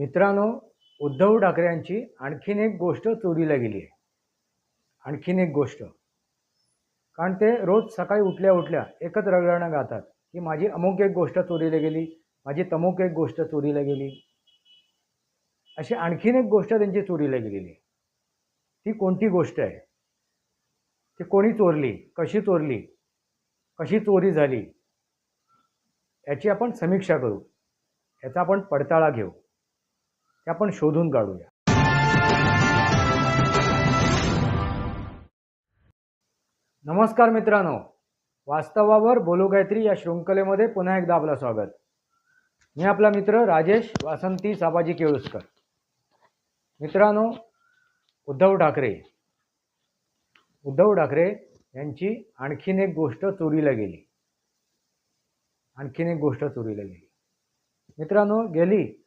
मित्रांनो उद्धव ठाकरेंची आणखीन एक गोष्ट चोरीला गेली आहे. आणखीन एक गोष्ट. कारण ते रोज सकाळी उठल्या उठल्या एकच रगडणं गातात की माझी अमुक एक गोष्ट चोरीला गेली माझी तमुक एक गोष्ट चोरीला गेली. अशी आणखीन एक गोष्ट त्यांची चोरीला गेलेली. ती कोणती गोष्ट आहे? ती कोणी चोरली? कशी चोरली? कशी चोरी झाली? याची आपण समीक्षा करू. याचा आपण पडताळा घेऊ. आपण शोधून काढूया. नमस्कार मित्रांनो. वास्तवावर बोलू गायत्री या शृंखलेमध्ये पुन्हा एकदा आपलं स्वागत. मी आपला मित्र राजेश वासंती साबाजी केळुसकर. मित्रांनो उद्धव ठाकरे. उद्धव ठाकरे यांची आणखीन एक गोष्ट चोरीला गेली. आणखीन एक गोष्ट चोरीला गेली. मित्रांनो गेली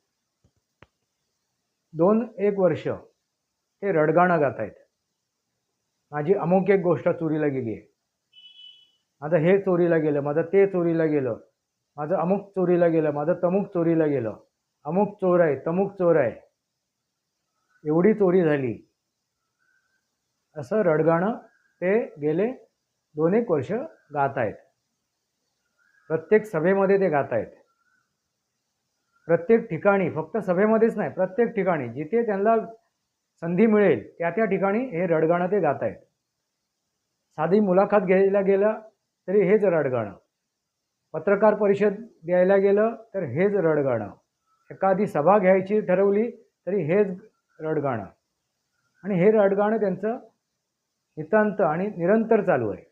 दोन एक वर्ष ते रडगाणं गात आहेत माझी अमुक एक गोष्ट चोरीला गेली आहे माझं हे चोरीला गेलं माझं ते चोरीला गेलं माझं अमुक चोरीला गेलं माझं तमुक चोरीला गेलं. अमुक चोर आहे तमुक चोर आहे. एवढी चोरी झाली. असं रडगाणं ते गेले दोन एक वर्ष गात आहेत प्रत्येक सभेमध्ये ते गात आहेत प्रत्येक ठिकाणी फक्त सभेमध्येच नाही प्रत्येक ठिकाणी जिथे त्यांना संधी मिळेल त्या त्या ठिकाणी हे रडगाणं ते गात आहेत साधी मुलाखत घ्यायला गेलं तरी हेच रडगाणं. पत्रकार परिषद द्यायला गेलं तर हेच रडगाणं. एखादी सभा घ्यायची ठरवली तरी हेच रडगाणं. आणि हे रडगाणं त्यांचं नितांत आणि निरंतर चालू आहे.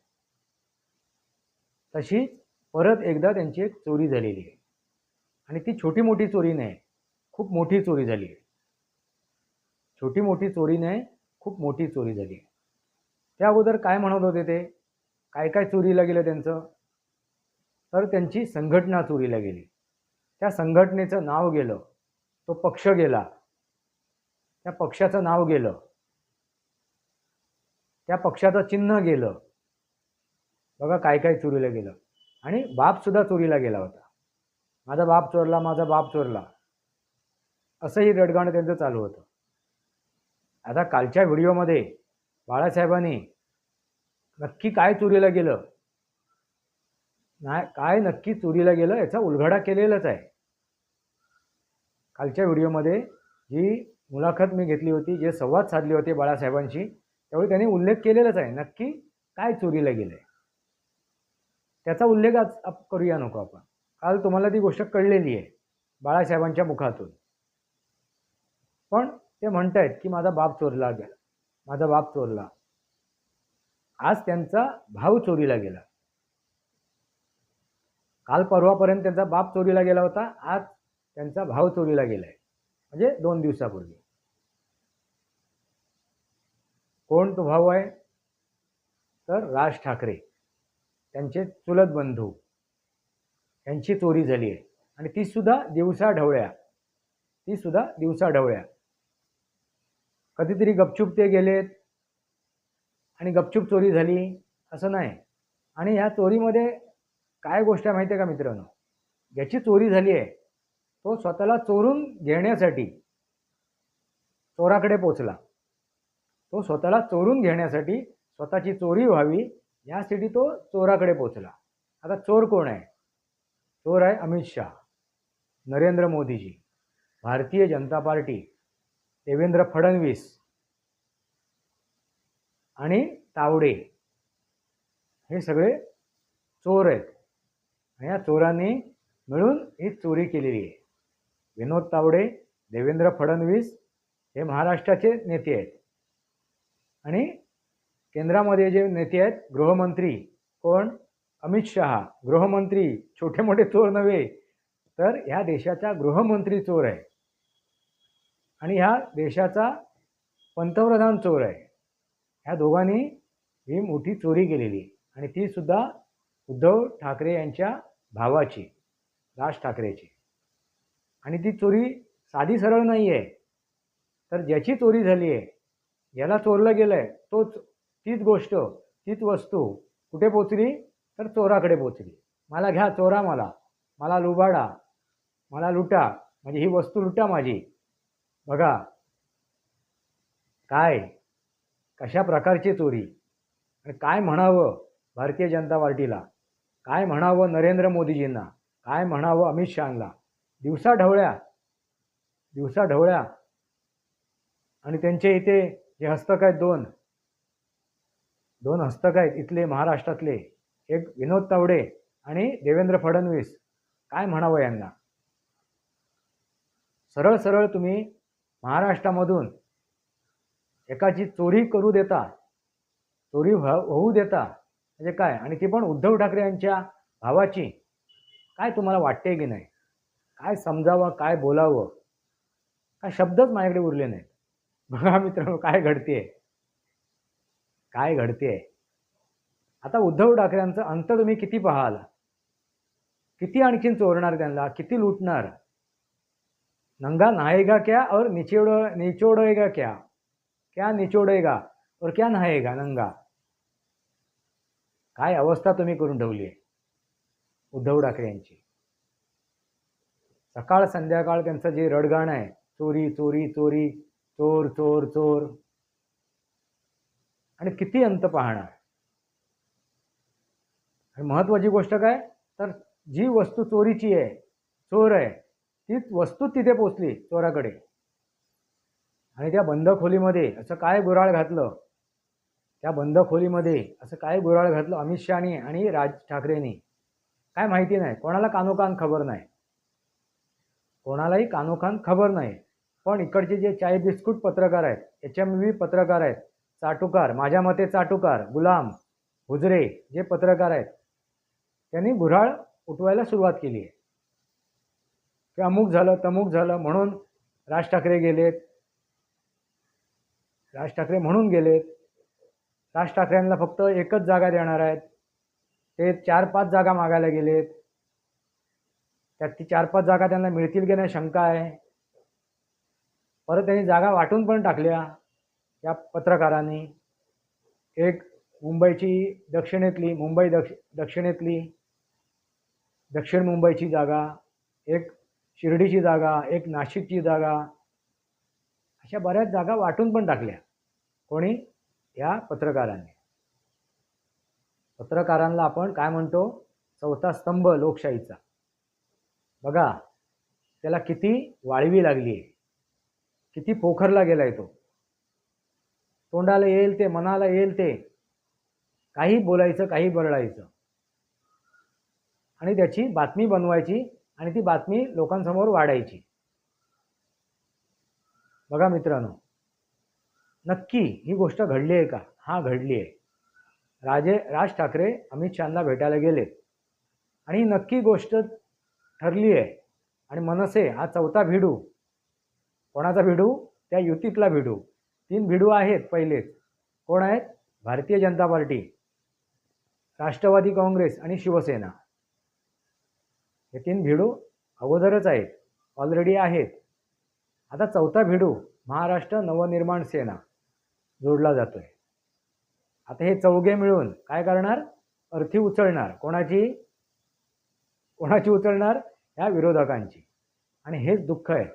तशी परत एकदा त्यांची एक चोरी झालेली आहे. आणि ती छोटी मोठी चोरी नाही खूप मोठी चोरी झाली. आहे छोटी मोठी चोरी नाही खूप मोठी चोरी झाली. आहे त्या अगोदर काय म्हणत होते ते? काय काय चोरीला गेलं त्यांचं? तर त्यांची संघटना चोरीला गेली. त्या संघटनेचं नाव गेलं. तो पक्ष गेला. त्या पक्षाचं नाव गेलं. त्या पक्षाचं चिन्ह गेलं. बघा काय काय चोरीला गेलं. आणि बापसुद्धा चोरीला गेला होता. माझा बाप चोरला माझा बाप चोरला. असंही रडगाणं त्यांचं चालू होतं. आता कालच्या व्हिडिओमध्ये बाळासाहेबांनी नक्की काय चोरीला गेलं? नाही काय नक्की चोरीला गेलं याचा उलगडा केलेलाच आहे. कालच्या व्हिडिओमध्ये जी मुलाखत मी घेतली होती जे संवाद साधले होते बाळासाहेबांशी त्यावेळी त्यांनी उल्लेख केलेलाच आहे. नक्की काय चोरीला गेलं आहे त्याचा उल्लेख आज करूया नको आपण. काल तुम्हाला ती गोष्ट कळलेली आहे बाळासाहेबांच्या मुखातून. पण ते म्हणतायत की माझा बाप चोरला गेला माझा बाप चोरला. आज त्यांचा भाव चोरीला गेला. काल परवापर्यंत त्यांचा बाप चोरीला गेला होता आज त्यांचा भाव चोरीला गेलाय. म्हणजे दोन दिवसापूर्वी. कोण तो भाऊ आहे? तर राज ठाकरे त्यांचे चुलत बंधू. यांची चोरी झाली आहे. आणि ती सुद्धा दिवसा ढवळ्या. ती सुद्धा दिवसा ढवळ्या. कधीतरी गपचूप ते गेलेत. आणि गपचूप चोरी झाली असं नाही. आणि ह्या चोरीमध्ये काय गोष्ट आहे माहिती आहे का मित्रांनो? ज्याची चोरी झाली आहे तो स्वतःला चोरून घेण्यासाठी चोराकडे पोचला. तो स्वतःला चोरून घेण्यासाठी स्वतःची चोरी व्हावी यासाठी तो चोराकडे पोचला. आता चोर कोण आहे? चोर आहे अमित शाह नरेंद्र मोदीजी भारतीय जनता पार्टी देवेंद्र फडणवीस आणि तावडे. हे सगळे चोर आहेत. आणि या चोरांनी मिळून ही चोरी केलेली आहे. विनोद तावडे देवेंद्र फडणवीस हे महाराष्ट्राचे नेते आहेत. आणि केंद्रामध्ये जे नेते आहेत गृहमंत्री कोण? अमित शहा गृहमंत्री छोटे मोठे चोर नव्हे तर ह्या देशाचा गृहमंत्री चोर आहे. आणि ह्या देशाचा पंतप्रधान चोर आहे. ह्या दोघांनी ही मोठी चोरी केलेली आणि ती सुद्धा उद्धव ठाकरे यांच्या भावाची राज ठाकरेची. आणि ती चोरी साधी सरळ नाही आहे. तर ज्याची चोरी झाली आहे ज्याला चोरलं गेलं आहे तोच तीच गोष्ट तीच वस्तू कुठे पोचली? तर चोराकडे पोचली. मला घ्या चोरा मला. मला लुबाडा. मला लुटा. म्हणजे ही वस्तू लुटा माझी. बघा. काय? कशा प्रकारची चोरी? आणि काय म्हणावं भारतीय जनता पार्टीला? काय म्हणावं नरेंद्र मोदीजींना? काय म्हणावं अमित शहाला? दिवसा ढवळ्या. दिवसा ढवळ्या. आणि त्यांचे इथे जे हस्तक आहेत दोन. दोन हस्तक आहेत इथले महाराष्ट्रातले. एक विनोद तावडे आणि देवेंद्र फडणवीस. काय म्हणावं यांना? सरळ सरळ तुम्ही महाराष्ट्रामधून एकाची चोरी करू देता चोरी होऊ देता म्हणजे काय? आणि ती पण उद्धव ठाकरे यांच्या भावाची. काय तुम्हाला वाटते की नाही? काय समजावं काय बोलावं? काय शब्दच माझ्याकडे उरले नाहीत. बघा मित्रांनो काय घडतेय? काय घडतेय? आता उद्धव ठाकरेंचं अंत तुम्ही किती पाहाल? किती आणखीन चोरणार त्यांना? किती लुटणार? नंगा नहाएगा क्या और निचोड़ निचोड़ेगा क्या? क्या निचोडेगा और क्या नहाएगा नंगा? काय अवस्था तुम्ही करून ठेवली आहे? उद्धव ठाकरे यांची. सकाळ संध्याकाळ त्यांचं जे रडगाणं आहे चोरी चोरी चोरी चोर चोर चोर. आणि किती अंत पाहणार? आणि गोष्ट काय? तर जी वस्तू चोरीची आहे चोर आहे तीच वस्तू तिथे पोचली चोराकडे. आणि त्या बंद खोलीमध्ये असं काय गुराळ घातलं? त्या बंद खोलीमध्ये असं काय गुराळ घातलं अमित शहानी आणि राज ठाकरेंनी? काय माहिती नाही. कोणाला कानोकान खबर नाही. कोणालाही कानोकान खबर नाही. पण इकडचे जे चाय बिस्कुट पत्रकार आहेत एच एम व्ही पत्रकार आहेत चाटुकार माझ्या मते चाटुकार गुलाम हुजरे जे पत्रकार आहेत त्यांनी गुऱ्हाळ उठवायला सुरुवात केली आहे. की अमुक झालं तमुक झालं म्हणून राज ठाकरे गेलेत. राज ठाकरे म्हणून गेलेत. राज ठाकरेंना फक्त एकच जागा देणार आहेत. ते चार पाच जागा मागायला गेलेत. त्यात ती चार पाच जागा त्यांना मिळतील की नाही शंका आहे. परत त्यांनी जागा वाटून पण टाकल्या या पत्रकारांनी. एक मुंबईची दक्षिणेतली मुंबई दक्ष दक्षिणेतली दक्षिण मुंबईची जागा एक शिर्डीची जागा एक नाशिकची जागा अशा बऱ्याच जागा वाटून पण टाकल्या. कोणी? या पत्रकारांनी. पत्रकारांना आपण काय म्हणतो? चौथा स्तंभ लोकशाहीचा. बघा त्याला किती वाळवी लागली आहे किती पोखरला गेला आहे तो. तोंडाला येईल ते मनाला येईल ते. काही बोलायचं काही बरळायचं. आणि त्याची बातमी बनवायची आणि ती बातमी लोकांसमोर वाढायची. बघा मित्रांनो नक्की ही गोष्ट घडली आहे का? हा घडली आहे. राजे राज ठाकरे अमित शहांना भेटायला गेले. आणि ही नक्की गोष्ट ठरली आहे. आणि मनसे हा चौथा भिडू. कोणाचा भिडू? त्या युतीतला भिडू. तीन भिडू आहेत पहिलेच. कोण आहेत? भारतीय जनता पार्टी राष्ट्रवादी काँग्रेस आणि शिवसेना. हे तीन भिडू अगोदरच आहेत. ऑलरेडी आहेत. आता चौथा भिडू महाराष्ट्र नवनिर्माण सेना जोडला जातोय. आता हे चौघे मिळून काय करणार? अर्थी उचलणार. कोणाची? कोणाची उचलणार? या विरोधकांची. आणि हेच दुःख आहे.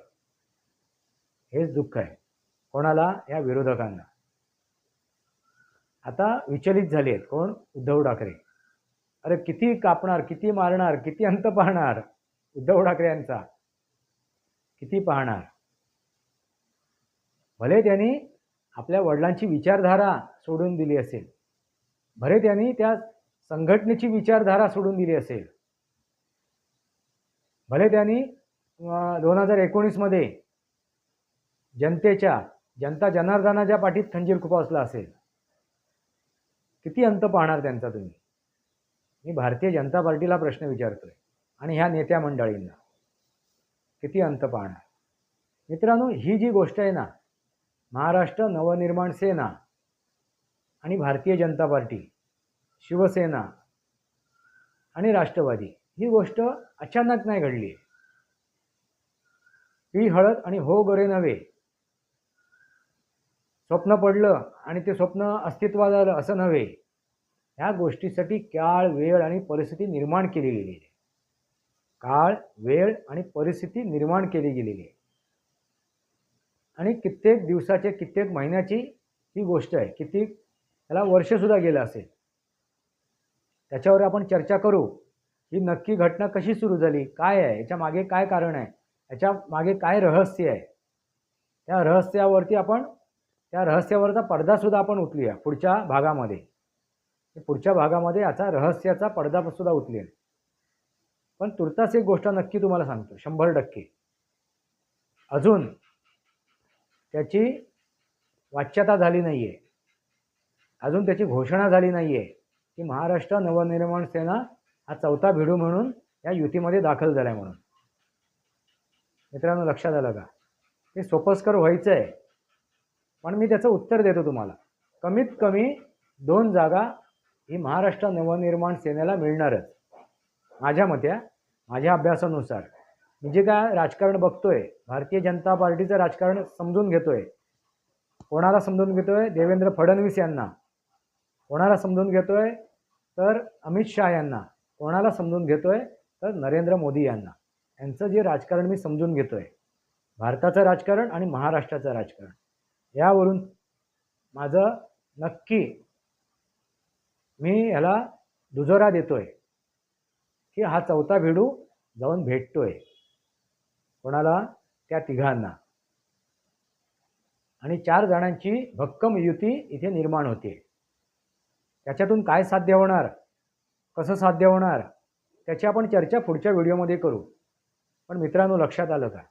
हेच दुःख आहे. कोणाला? या विरोधकांना. आता विचलित झाले आहेत कोण? उद्धव ठाकरे. अरे किती कापणार किती मारणार किती अंत पाहणार? उद्धव ठाकरे यांचा. किती पाहणार? भले त्यांनी आपल्या वडिलांची विचारधारा सोडून दिली असेल. भले त्यांनी त्या संघटनेची विचारधारा सोडून दिली असेल. भले त्यांनी दोन हजार एकोणीसमध्ये जनतेच्या जनता जनार्दनाच्या पाठीत खंजीर खुपासला असेल. किती अंत पाहणार त्यांचा तुम्ही? मी भारतीय जनता पार्टीला प्रश्न विचारतोय आणि ह्या नेत्या मंडळींना. किती अंत पाहणार? मित्रांनो ही जी गोष्ट आहे ना महाराष्ट्र नवनिर्माण सेना आणि भारतीय जनता पार्टी शिवसेना आणि राष्ट्रवादी ही गोष्ट अचानक नाही घडली. ही हळद आणि हो गरे नव्हे. स्वप्न पडलं आणि ते स्वप्न अस्तित्वात आलं असं नव्हे. ह्या गोष्टीसाठी काळ वेळ आणि परिस्थिती निर्माण केली गेलेली आहे. काळ वेळ आणि परिस्थिती निर्माण केली गेलेली आहे. आणि कित्येक दिवसाचे कित्येक महिन्याची ही गोष्ट आहे. किती त्याला वर्षसुद्धा गेलं असेल. त्याच्यावर आपण चर्चा करू ही नक्की घटना कशी सुरू झाली काय आहे याच्या मागे काय कारण आहे याच्या मागे काय रहस्य आहे. त्या रहस्यावरती आपण त्या रहस्यावरचा पडदासुद्धा आपण उचलूया पुढच्या भागामध्ये. पुढच्या भागामध्ये याचा रहस्याचा पडदासुद्धा उचलेल पण तुर्तास एक गोष्ट नक्की तुम्हाला सांगतो शंभर टक्के. अजून त्याची वाच्यता झाली नाही आहे अजून त्याची घोषणा झाली नाही आहे की महाराष्ट्र नवनिर्माण सेना हा चौथा भिडू म्हणून या युतीमध्ये दाखल झाला आहे म्हणून. मित्रांनो लक्षात आलं का? ते सोपस्कर व्हायचं आहे पण मी त्याचं उत्तर देतो तुम्हाला. कमीत कमी दोन जागा ही महाराष्ट्र नवनिर्माण सेनेला मिळणारच. माझ्या मते माझ्या अभ्यासानुसार. मी जे काय राजकारण बघतोय भारतीय जनता पार्टीचं राजकारण समजून घेतोय. कोणाला समजून घेतोय? देवेंद्र फडणवीस यांना. कोणाला समजून घेतोय? तर अमित शहा यांना. कोणाला समजून घेतोय? तर नरेंद्र मोदी यांना. यांचं जे राजकारण मी समजून घेतोय. भारताचं राजकारण आणि महाराष्ट्राचं राजकारण. यावरून माझं नक्की मी ह्याला दुजोरा देतोय की हा चौथा भिडू जाऊन भेटतोय कोणाला? त्या तिघांना. आणि चार जणांची भक्कम युती इथे निर्माण होते. त्याच्यातून काय साध्य होणार? कसं साध्य होणार? त्याची आपण चर्चा पुढच्या व्हिडिओमध्ये करू. पण मित्रांनो लक्षात आलं का?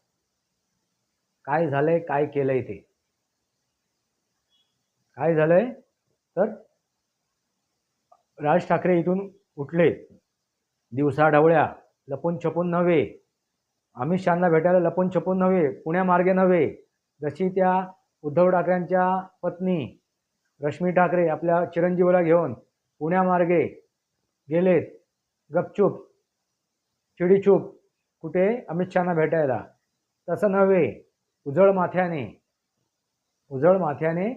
काय झालंय काय केलंय ते? काय झालंय? तर राज ठाकरे इथून उठले. दिवसाढवळ्या लपून छपून नव्हे. अमित शहाना भेटायला लपून छपून नव्हे. पुण्यामार्गे नव्हे. जशी त्या उद्धव ठाकरेंच्या पत्नी रश्मी ठाकरे आपल्या चिरंजीवाला घेऊन पुण्यामार्गे गेलेत. गपचूप चिडीचूप कुठे अमित शहाना भेटायला? तसं नव्हे. उजळ माथ्याने उजळ माथ्याने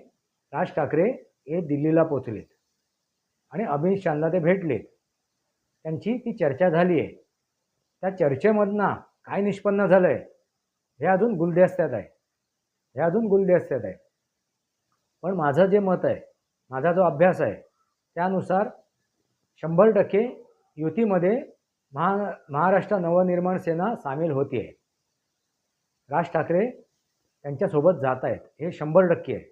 राज ठाकरे हे दिल्लीला पोचलेत. आणि अमित शानला ते भेटले. त्यांची ती चर्चा झाली आहे. त्या चर्चेमधनं काय निष्पन्न झालं आहे हे अजून गुलदस्त्यात आहे. हे अजून गुलदस्त्यात आहे. पण माझं जे मत आहे माझा जो अभ्यास आहे त्यानुसार शंभर टक्के युतीमध्ये महा महाराष्ट्र नवनिर्माण सेना सामील होती आहे राज ठाकरे त्यांच्यासोबत जात आहेत. हे शंभर टक्के आहे.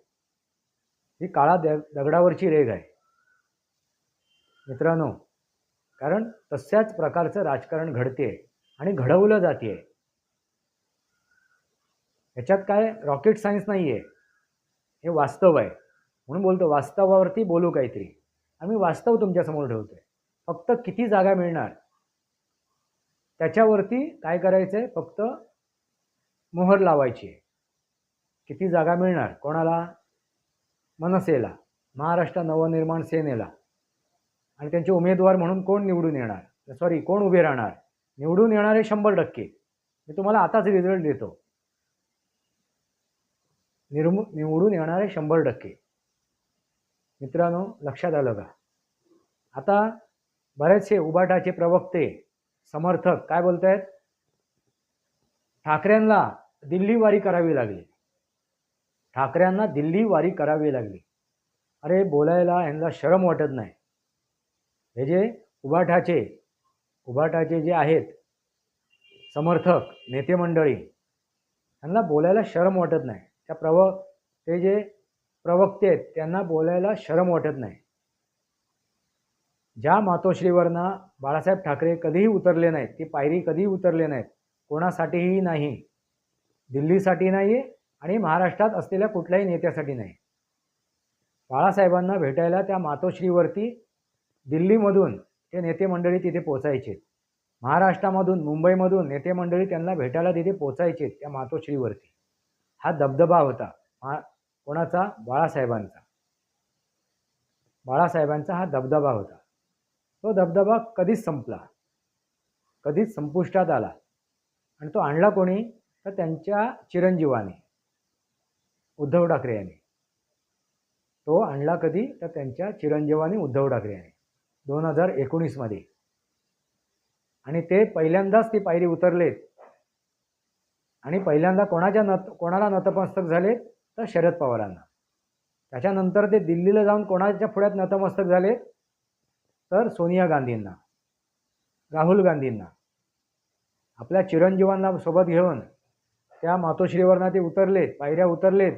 ही काळा द दगडावरची रेग आहे. मित्रांनो कारण तशाच प्रकारचं राजकारण घडते आणि घडवलं जाते ह्याच्यात काय रॉकेट सायन्स नाही आहे हे वास्तव आहे. म्हणून बोलतो वास्तवावरती बोलू काहीतरी. आम्ही वास्तव तुमच्यासमोर ठेवतो आहे फक्त किती जागा मिळणार? त्याच्यावरती काय करायचं आहे फक्त मोहर लावायची. आहे किती जागा मिळणार? कोणाला? मनसेला. महाराष्ट्र नवनिर्माण सेनेला. आणि त्यांचे उमेदवार म्हणून कोण निवडून येणार? सॉरी कोण उभे राहणार? निवडून येणारे शंभर टक्के. मी तुम्हाला आताच रिझल्ट देतो. निर्मू निवडून येणारे शंभर टक्के. मित्रांनो लक्षात आलं का? आता बरेचसे उबाटाचे प्रवक्ते समर्थक काय बोलत आहेत ठाकरेंना दिल्ली वारी करावी लागली. ठाकऱ्यांना दिल्ली वारी करावी लागली. अरे बोलायला यांना शरम वाटत नाही. हे जे उभाटाचे उबाटाचे जे आहेत समर्थक नेते मंडळी त्यांना बोलायला शरम वाटत नाही. त्या प्रव ते जे प्रवक्ते आहेत त्यांना बोलायला शरम वाटत नाही. ज्या मातोश्रीवरनं बाळासाहेब ठाकरे कधीही उतरले नाहीत ती पायरी कधीही उतरले नाहीत कोणासाठीही नाही. दिल्लीसाठी नाही आणि महाराष्ट्रात असलेल्या कुठल्याही नेत्यासाठी नाही. बाळासाहेबांना भेटायला त्या मातोश्रीवरती दिल्लीमधून ते नेते मंडळी तिथे पोचायचे महाराष्ट्रामधून मुंबईमधून नेते मंडळी त्यांना भेटायला तिथे पोचायचे त्या मातोश्रीवरती. हा दबदबा होता. हा कोणाचा? बाळासाहेबांचा. बाळासाहेबांचा हा दबदबा होता. तो दबदबा कधीच संपला. कधीच संपुष्टात आला. आणि तो आणला कोणी? तर त्यांच्या चिरंजीवाने उद्धव ठाकरे यांनी. तो आणला कधी? तर त्यांच्या चिरंजीवाने उद्धव ठाकरे यांनी. दोन हजार एकोणीसमध्ये आणि ते पहिल्यांदाच ती पायरी उतरलेत. आणि पहिल्यांदा कोणाच्या नत कोणाला नतमस्तक झाले तर शरद पवारांना. त्याच्यानंतर ते दिल्लीला जाऊन कोणाच्या पुढ्यात नतमस्तक झाले तर सोनिया गांधींना राहुल गांधींना. आपल्या चिरंजीवांना सोबत घेऊन त्या मातोश्रीवरनं ते उतरलेत पायऱ्या उतरलेत.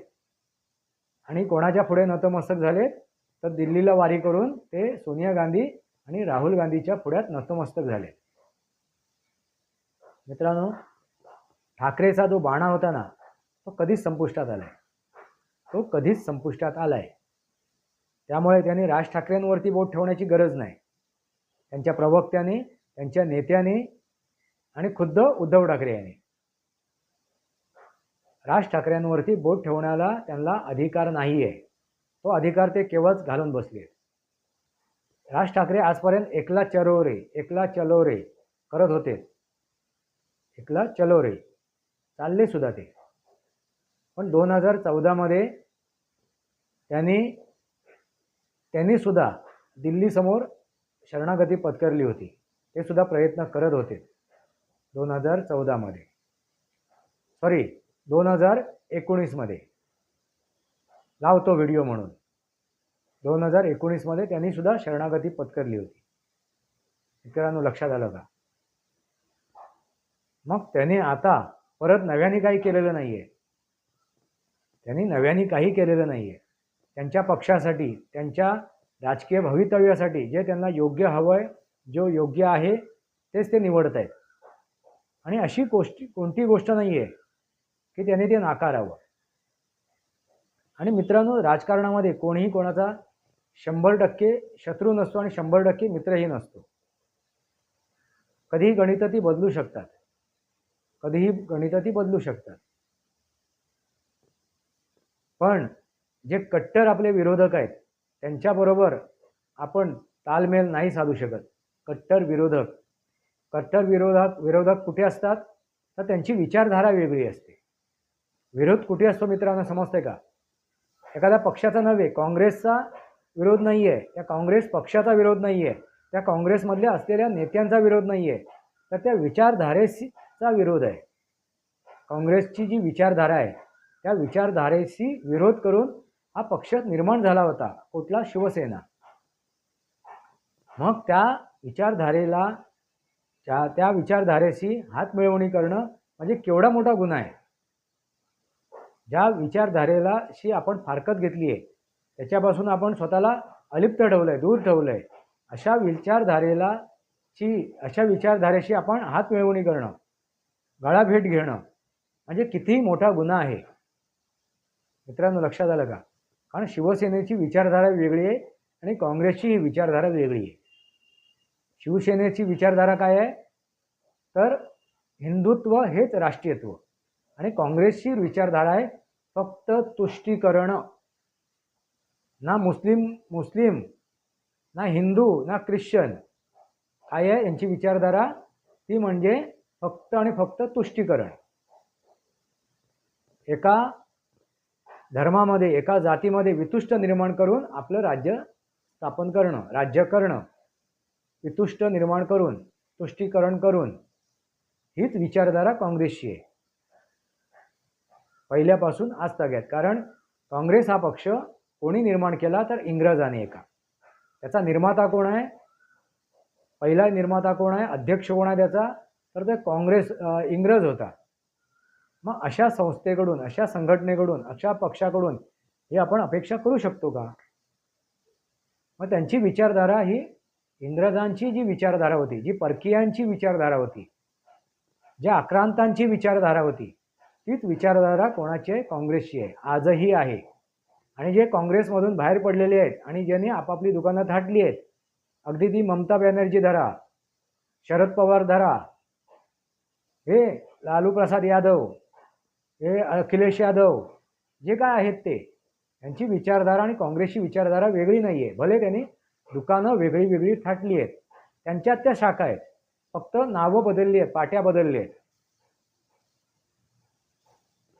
आणि कोणाच्या पुढे नतमस्तक झालेत तर दिल्लीला वारी करून ते सोनिया गांधी आणि राहुल गांधीच्या पुढ्यात नतमस्तक झाले. मित्रांनो ठाकरेचा जो बाणा होता ना तो कधीच संपुष्टात आलाय. तो कधीच संपुष्टात आलाय. त्यामुळे त्यांनी राज ठाकरेंवरती बोट ठेवण्याची गरज नाही. त्यांच्या प्रवक्त्याने त्यांच्या नेत्याने आणि खुद्द उद्धव ठाकरे यांनी. राज ठाकरेंवरती बोट ठेवण्याला त्यांना अधिकार नाही आहे तो अधिकार ते केवळच घालून बसले. राज ठाकरे आजपर्यंत एकला चलो रे एकला चलो रे करत होते. एकला चलो रे चालले सुद्धा ते. पण दोन हजार चौदामध्ये त्यांनी त्यांनी सुद्धा दिल्लीसमोर शरणागती पत्करली होती. ते सुद्धा प्रयत्न करत होते. दोन हजार चौदामध्ये सॉरी दोन हजार एकोणीसमध्ये लावतो व्हिडिओ म्हणून. दोन हजार एकोणीसमध्ये त्यांनी सुद्धा शरणागती पत्करली होती. मित्रांनो लक्षात आलं का? मग त्याने आता परत नव्याने काही केलेलं नाही आहे त्यांनी नव्याने काही केलेलं नाही आहे त्यांच्या पक्षासाठी त्यांच्या राजकीय भवितव्यासाठी जे त्यांना योग्य हवं आहे जो योग्य आहे तेच ते निवडत आहेत आणि अशी गोष्टी कोणती गोष्ट नाही आहे की त्याने ते नाकारावं. आणि मित्रांनो राजकारणामध्ये कोणीही कोणाचा शंभर टक्के शत्रू नसतो आणि शंभर टक्के मित्रही नसतो. कधीही गणितं ती बदलू शकतात. कधीही गणितं ती बदलू शकतात. पण जे कट्टर आपले विरोधक आहेत त्यांच्याबरोबर आपण तालमेल नाही साधू शकत. कट्टर विरोधक. कट्टर विरोधक विरोधक कुठे असतात? तर त्यांची विचारधारा वेगळी असते. विरोध कुठे असतो मित्रांनो समजते का? एखाद्या पक्षाचा नव्हे काँग्रेसचा विरोध नाही आहे त्या काँग्रेस पक्षाचा विरोध नाही आहे त्या काँग्रेसमधल्या असलेल्या नेत्यांचा विरोध नाही आहे तर त्या विचारधारेचा विरोध आहे. काँग्रेसची जी विचारधारा आहे त्या विचारधारेशी विरोध करून हा पक्ष निर्माण झाला होता कुठला? शिवसेना. मग त्या विचारधारेला त्या त्या विचारधारेशी हात मिळवणी करणं म्हणजे केवढा मोठा गुन्हा आहे. ज्या विचारधारेला शी आपण फारकत घेतली आहे त्याच्यापासून आपण स्वतःला अलिप्त ठेवलं आहे दूर ठेवलं आहे अशा विचारधारेला ची अशा विचारधारेशी आपण हात मिळवणी करणं गळाभेट घेणं म्हणजे कितीही मोठा गुन्हा आहे. मित्रांनो लक्षात आलं का? कारण शिवसेनेची विचारधारा वेगळी आहे आणि काँग्रेसची ही विचारधारा वेगळी आहे. शिवसेनेची विचारधारा काय आहे? तर हिंदुत्व हेच राष्ट्रीयत्व. आणि काँग्रेसची विचारधारा आहे फक्त तुष्टीकरण. ना मुस्लिम मुस्लिम ना हिंदू ना ख्रिश्चन. काय आहे यांची विचारधारा. ती म्हणजे फक्त आणि फक्त तुष्टीकरण. एका धर्मामध्ये एका जातीमध्ये वितुष्ट निर्माण करून आपलं राज्य स्थापन करणं राज्य करणं. वितुष्ट निर्माण करून तुष्टीकरण करून. हीच विचारधारा काँग्रेसची आहे. पहिल्यापासून आज तग्यात कारण काँग्रेस हा पक्ष कोणी निर्माण केला तर इंग्रजाने एका. त्याचा निर्माता कोण आहे? पहिला निर्माता कोण आहे? अध्यक्ष कोण आहे त्याचा? तर ते काँग्रेस इंग्रज होता. मग अशा संस्थेकडून अशा संघटनेकडून अशा पक्षाकडून हे आपण अपेक्षा करू शकतो का? मग त्यांची विचारधारा ही इंग्रजांची जी विचारधारा होती जी परकीयांची विचारधारा होती ज्या आक्रांतांची विचारधारा होती तीच विचारधारा कोणाची आहे? काँग्रेसची आहे. आजही आहे. आणि जे काँग्रेसमधून बाहेर पडलेले आहेत आणि ज्यांनी आपापली दुकानं थाटली आहेत अगदी ती ममता बॅनर्जी धरा शरद पवार धरा हे लालू प्रसाद यादव हे अखिलेश यादव जे काय आहेत ते यांची विचारधारा आणि काँग्रेसची विचारधारा वेगळी नाही आहे भले त्यांनी दुकानं वेगळी वेगळी थाटली आहेत त्यांच्यात त्या शाखा आहेत. फक्त नावं बदलली आहेत पाट्या बदलली आहेत.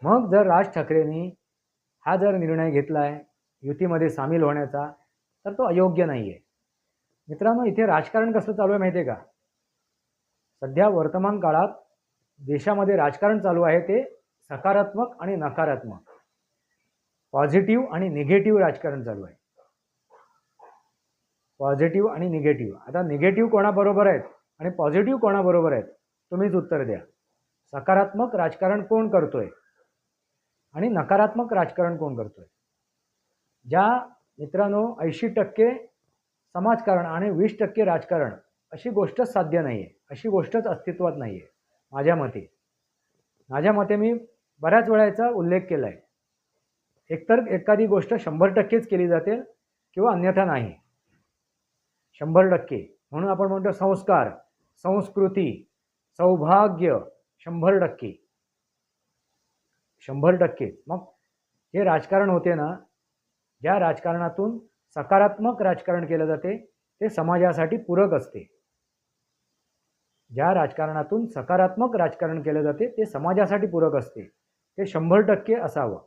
मग जर राज ठाकरेंनी हा जर निर्णय घेतला आहे युतीमध्ये सामील होण्याचा तर तो अयोग्य नाही आहे मित्रांनो इथे राजकारण कसं चालू आहे माहिती आहे का? सध्या वर्तमान काळात देशामध्ये राजकारण चालू आहे ते सकारात्मक आणि नकारात्मक. पॉझिटिव्ह आणि निगेटिव्ह राजकारण चालू आहे. पॉझिटिव्ह आणि निगेटिव्ह. आता निगेटिव्ह कोणाबरोबर आहेत आणि पॉझिटिव्ह कोणाबरोबर आहेत तुम्हीच उत्तर द्या. सकारात्मक राजकारण कोण करतोय? आणि नकारात्मक राजकारण कोण करतोय? ज्या मित्रांनो ऐंशी टक्के समाजकारण आणि वीस टक्के राजकारण अशी गोष्टच साध्य नाही आहे अशी गोष्टच अस्तित्वात नाही आहे माझ्या मते. माझ्या मते मी बऱ्याच वेळाचा उल्लेख केला आहे एकतर एखादी गोष्ट शंभर टक्केच केली जाते किंवा अन्यथा नाही. शंभर टक्के. म्हणून आपण म्हणतो संस्कार संस्कृती सौभाग्य शंभर टक्के. शंभर टक्के. मग हे राजकारण होते ना ज्या राजकारणातून सकारात्मक राजकारण केलं जाते ते समाजासाठी पूरक असते. ज्या राजकारणातून सकारात्मक राजकारण केलं जाते ते समाजासाठी पूरक असते. ते शंभर टक्के असावं.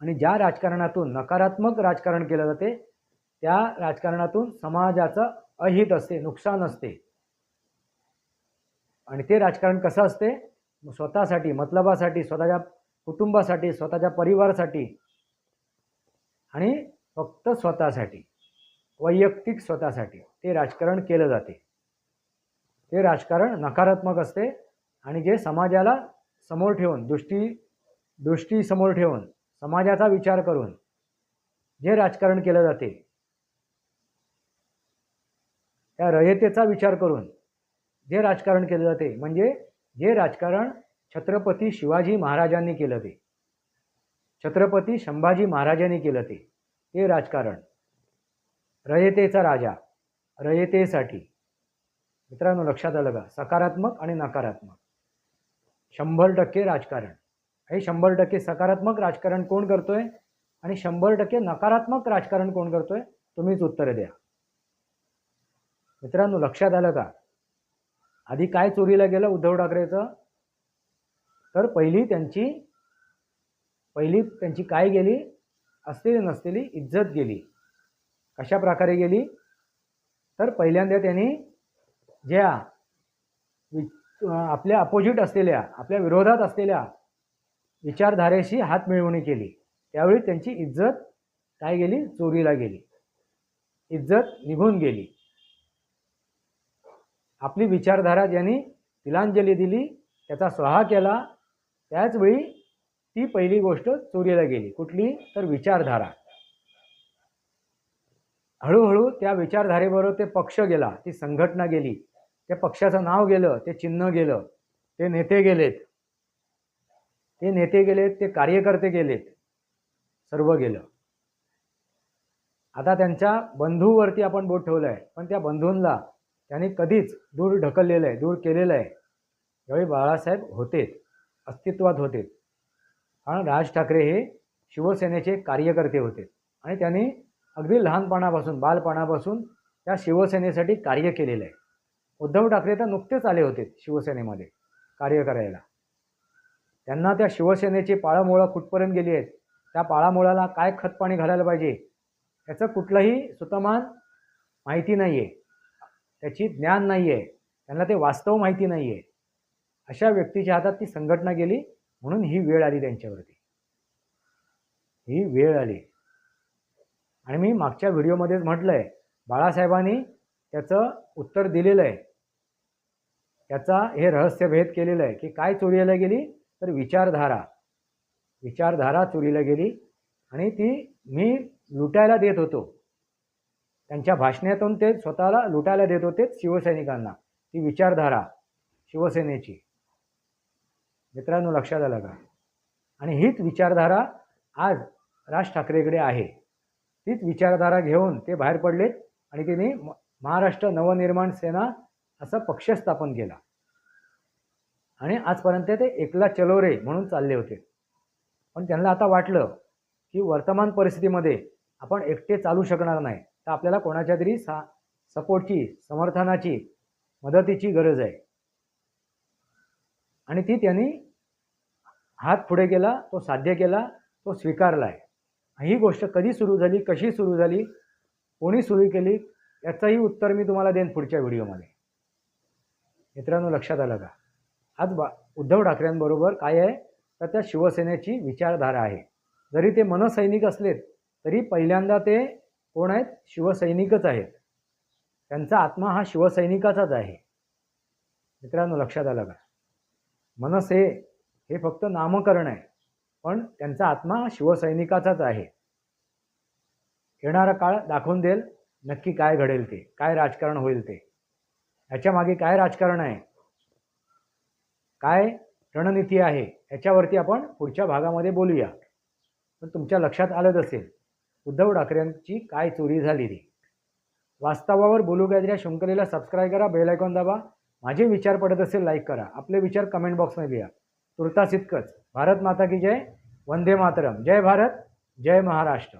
आणि ज्या राजकारणातून नकारात्मक राजकारण केलं जाते त्या राजकारणातून समाजाचं अहित असते नुकसान असते. आणि ते राजकारण कसं असते? स्वतःसाठी मतलबासाठी स्वतःच्या कुटुंबासाठी स्वतःच्या परिवारासाठी आणि फक्त स्वतःसाठी वैयक्तिक स्वतःसाठी ते राजकारण केलं जाते. ते राजकारण नकारात्मक असते आणि जे समाजाला समोर ठेवून दृष्टी दृष्टी समोर ठेवून समाजाचा विचार करून जे राजकारण केलं जाते त्या रयतेचा विचार करून जे राजकारण केलं जाते म्हणजे जे राजकारण छत्रपती शिवाजी महाराजांनी केलं ते. छत्रपती संभाजी महाराजांनी केलं ते. ते राजकारण. रयतेचा राजा. रयतेसाठी. मित्रांनो लक्षात आलं का? सकारात्मक आणि नकारात्मक. शंभर टक्के राजकारण. हे शंभर टक्के सकारात्मक राजकारण कोण करतोय? आणि शंभर टक्के नकारात्मक राजकारण कोण करतोय? तुम्हीच उत्तर द्या. मित्रांनो लक्षात आलं का? आधी काय चोरीला गेलं उद्धव ठाकरेचं? तर पहिली त्यांची पहिली त्यांची काय गेली? असलेली नसलेली इज्जत गेली. कशा प्रकारे गेली? तर पहिल्यांदा त्यांनी ज्या वि- आपल्या अपोजिट असलेल्या आपल्या विरोधात असलेल्या विचारधारेशी हात मिळवणी केली. त्यावेळी त्यांची इज्जत काय गेली? चोरीला गेली. इज्जत निघून गेली. आपली विचारधारा ज्यांनी तिलांजली दिली त्याचा स्वाहा केला त्याचवेळी ती पहिली गोष्ट चोरीला गेली. कुठली? तर विचारधारा. हळूहळू त्या विचारधारेबरोबर ते पक्ष गेला ती संघटना गेली. त्या पक्षाचं नाव गेलं ते चिन्ह गेलं ते नेते गेलेत. ते नेते गेलेत ते कार्यकर्ते गेलेत. सर्व गेलं. आता त्यांच्या बंधूवरती आपण बोट ठेवलं आहे पण त्या बंधूंना त्यांनी कधीच दूर ढकललेलं आहे दूर केलेलं आहे. यावेळी बाळासाहेब होतेच अस्तित्वात होते. कारण राज ठाकरे हे शिवसेनेचे कार्यकर्ते होते. आणि त्यांनी अगदी लहानपणापासून बालपणापासून त्या शिवसेनेसाठी कार्य केलेलं आहे. उद्धव ठाकरे तर नुकतेच आले होते शिवसेनेमध्ये कार्य करायला. त्यांना त्या शिवसेनेची पाळंमुळं कुठपर्यंत गेली आहेत? त्या पाळामुळाला काय खतपाणी घालायला पाहिजे? याचं कुठलंही सुतमान माहिती नाही आहे त्याची ज्ञान नाही आहे त्यांना ते वास्तव माहिती नाही आहे अशा व्यक्तीच्या हातात ती संघटना गेली म्हणून ही वेळ आली त्यांच्यावरती. ही वेळ आली. आणि मी मागच्या व्हिडिओमध्येच म्हटलं आहे बाळासाहेबांनी त्याचं उत्तर दिलेलं आहे त्याचा हे रहस्य भेद केलेलं आहे की काय चोरीला गेली? तर विचारधारा. विचारधारा चोरीला गेली. आणि ती मी लुटायला देत होतो. त्यांच्या भाषणातून ते स्वतःला लुटायला देत होते शिवसैनिकांना. ती विचारधारा शिवसेनेची. मित्रांनो लक्षात आलं का? आणि हीच विचारधारा आज राज ठाकरेकडे आहे. तीच विचारधारा घेऊन ते बाहेर पडलेत आणि त्यांनी महाराष्ट्र नवनिर्माण सेना असा पक्ष स्थापन केला. आणि आजपर्यंत ते एकला चलोरे म्हणून चालले होते. पण त्यांना आता वाटलं की वर्तमान परिस्थितीमध्ये आपण एकटे चालू शकणार नाही. तर आपल्याला कोणाच्या तरी सा सपोर्टची समर्थनाची मदतीची गरज आहे. आणि ती त्यांनी हात पुढे केला तो साध्य केला तो स्वीकारला आहे ही गोष्ट कधी सुरू झाली कशी सुरू झाली कोणी सुरू केली याचंही उत्तर मी तुम्हाला देईन पुढच्या व्हिडिओमध्ये. मित्रांनो लक्षात आलं का? आज बा उद्धव ठाकरेंबरोबर काय आहे? तर त्या शिवसेनेची विचारधारा आहे. जरी ते मनसैनिक असलेत तरी पहिल्यांदा ते कोण आहेत? शिवसैनिकच आहेत. त्यांचा आत्मा हा शिवसैनिकाचाच आहे. मित्रांनो लक्षात आलं का? मनसे हे फक्त नामकरण आहे. पण त्यांचा आत्मा हा शिवसैनिकाचाच आहे. येणारा काळ दाखवून देईल नक्की काय घडेल ते काय राजकारण होईल ते. याच्या मागे काय राजकारण आहे? काय रणनीती आहे? याच्यावरती आपण पुढच्या भागामध्ये बोलूया. पण तुमच्या लक्षात आलंच असेल. उद्धव ठाकरेंची काय चोरी झाली ती? वास्तवावर बोलू या शृंखलेला सबस्क्राईब करा बेल आयकॉन दाबा. माझे विचार पडत असेल लाईक करा. आपले विचार कमेंट बॉक्समध्ये लिहा. तुर्तास इतकंच. भारत माता की जय. वंदे मातरम. जय भारत. जय महाराष्ट्र.